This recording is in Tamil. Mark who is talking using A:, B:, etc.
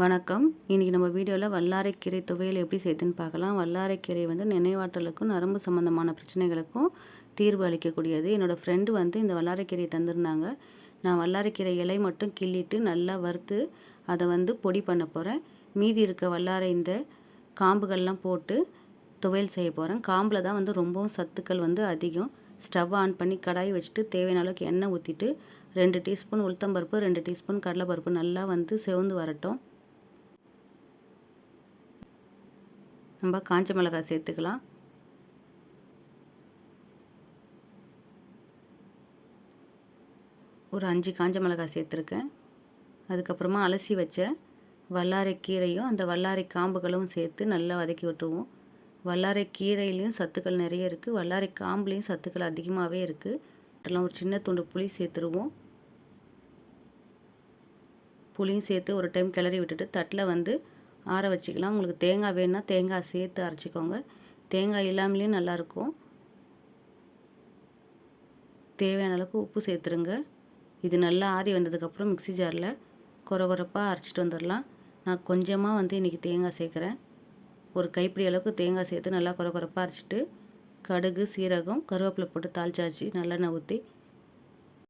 A: வணக்கம். இன்றைக்கி நம்ம வீடியோவில் வல்லாரைக்கீரை துவையல் எப்படி செய்துன்னு பார்க்கலாம். வல்லாரைக்கீரை வந்து நினைவாற்றலுக்கும் நரம்பு சம்மந்தமான பிரச்சனைகளுக்கும் தீர்வு அளிக்கக்கூடியது. என்னோடய ஃப்ரெண்டு வந்து இந்த வல்லாரைக்கீரையை தந்திருந்தாங்க. நான் வல்லாரைக்கீரை இலை மட்டும் கிள்ளிட்டு நல்லா வறுத்து அதை வந்து பொடி பண்ண போகிறேன் மீதி இருக்க வல்லாரை இந்த காம்புகள்லாம் போட்டு துவையல் செய்ய போகிறேன் காம்பில் தான் வந்து ரொம்பவும் சத்துக்கள் வந்து அதிகம். ஸ்டவ் ஆன் பண்ணி கடாய் வச்சுட்டு தேவையான அளவுக்கு எண்ணெய் ஊற்றிட்டு ரெண்டு டீஸ்பூன் உளுத்தம்பருப்பு ரெண்டு டீஸ்பூன் கடலைப்பருப்பு நல்லா வந்து செவந்து வரட்டும். நம்ம காஞ்ச மிளகாய் சேர்த்துக்கலாம். ஒரு அஞ்சு காஞ்ச மிளகாய் சேர்த்துருக்கேன். அதுக்கப்புறமா அலசி வச்ச வல்லாரை கீரையும் அந்த வல்லாரை காம்புகளும் சேர்த்து நல்லா வதக்கி விட்டுருவோம். வல்லாரை கீரையிலையும் சத்துக்கள் நிறைய இருக்குது வல்லாரை காம்புலேயும் சத்துக்கள் அதிகமாகவே இருக்குது அதெல்லாம் ஒரு சின்ன துண்டு புளி சேர்த்துருவோம். புளியும் சேர்த்து ஒரு டைம் கிளறி விட்டுட்டு தட்டில் வந்து ஆற வச்சுக்கலாம். உங்களுக்கு தேங்காய் வேணுன்னா தேங்காய் சேர்த்து அரைச்சிக்கோங்க. தேங்காய் இல்லாமலேயும் நல்லாயிருக்கும். தேவையான அளவுக்கு உப்பு சேர்த்துருங்க. இது நல்லா ஆறி வந்ததுக்கப்புறம் மிக்சி ஜாரில் குறை குறைப்பாக அரைச்சிட்டு வந்துடலாம். நான் கொஞ்சமாக வந்து இன்றைக்கி தேங்காய் சேர்க்குறேன். ஒரு கைப்பிடி அளவுக்கு தேங்காய் சேர்த்து நல்லா குறை குறைப்பாக அரைச்சிட்டு கடுகு சீரகம் கருவேப்பிலை போட்டு தாளிச்சாச்சு. நல்லெண்ணெய் ஊற்றி